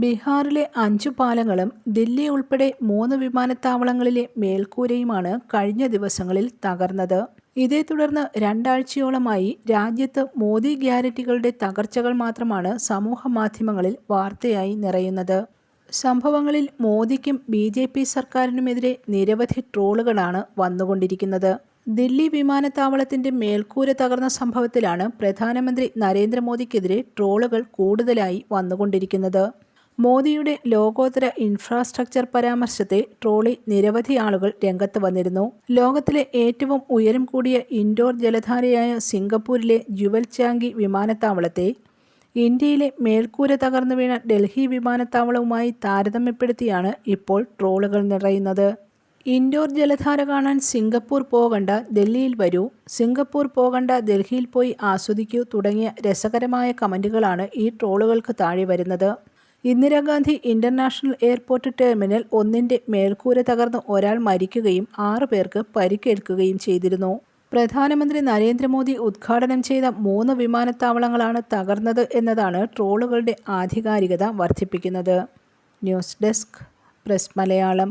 ബീഹാറിലെ അഞ്ചു പാലങ്ങളും ദില്ലി ഉൾപ്പെടെ മൂന്ന് വിമാനത്താവളങ്ങളിലെ മേൽക്കൂരയുമാണ് കഴിഞ്ഞ ദിവസങ്ങളിൽ തകർന്നത്. ഇതേ തുടർന്ന് രണ്ടാഴ്ചയോളമായി രാജ്യത്ത് മോദി ഗ്യാരറ്റികളുടെ തകർച്ചകൾ മാത്രമാണ് സമൂഹ മാധ്യമങ്ങളിൽ വാർത്തയായി നിറയുന്നത്. സംഭവങ്ങളിൽ മോദിക്കും ബി ജെ പി സർക്കാരിനുമെതിരെ നിരവധി ട്രോളുകളാണ് വന്നുകൊണ്ടിരിക്കുന്നത്. ദില്ലി വിമാനത്താവളത്തിന്റെ മേൽക്കൂര തകർന്ന സംഭവത്തിലാണ് പ്രധാനമന്ത്രി നരേന്ദ്രമോദിക്കെതിരെ ട്രോളുകൾ കൂടുതലായി വന്നുകൊണ്ടിരിക്കുന്നത്. മോദിയുടെ ലോകോത്തര ഇൻഫ്രാസ്ട്രക്ചർ പരാമർശത്തെ ട്രോളി നിരവധി ആളുകൾ രംഗത്ത് വന്നിരുന്നു. ലോകത്തിലെ ഏറ്റവും ഉയരം കൂടിയ ഇൻഡോർ ജലധാരയായ സിംഗപ്പൂരിലെ ജുവൽ ചാങ്കി വിമാനത്താവളത്തെ ഇന്ത്യയിലെ മേൽക്കൂര തകർന്നു വീണ ഡൽഹി വിമാനത്താവളവുമായി താരതമ്യപ്പെടുത്തിയാണ് ഇപ്പോൾ ട്രോളുകൾ നിറയുന്നത്. ഇൻഡോർ ജലധാര കാണാൻ സിംഗപ്പൂർ പോകണ്ട ഡൽഹിയിൽ വരൂ. സിംഗപ്പൂർ പോകണ്ട ഡൽഹിയിൽ പോയി ആസ്വദിക്കൂ തുടങ്ങിയ രസകരമായ കമന്റുകളാണ് ഈ ട്രോളുകൾക്ക് താഴെ വരുന്നത്. ഇന്ദിരാഗാന്ധി ഇന്റർനാഷണൽ എയർപോർട്ട് ടെർമിനൽ ഒന്നിന്റെ മേൽക്കൂര തകർന്ന് ഒരാൾ മരിക്കുകയും ആറു പേർക്ക് പരിക്കേൽക്കുകയും ചെയ്തിരുന്നു. പ്രധാനമന്ത്രി നരേന്ദ്രമോദി ഉദ്ഘാടനം ചെയ്ത മൂന്ന് വിമാനത്താവളങ്ങളാണ് തകർന്നത് എന്നതാണ് ട്രോളുകളുടെ ആധികാരികത വർദ്ധിപ്പിക്കുന്നത്. News desk press Malayalam.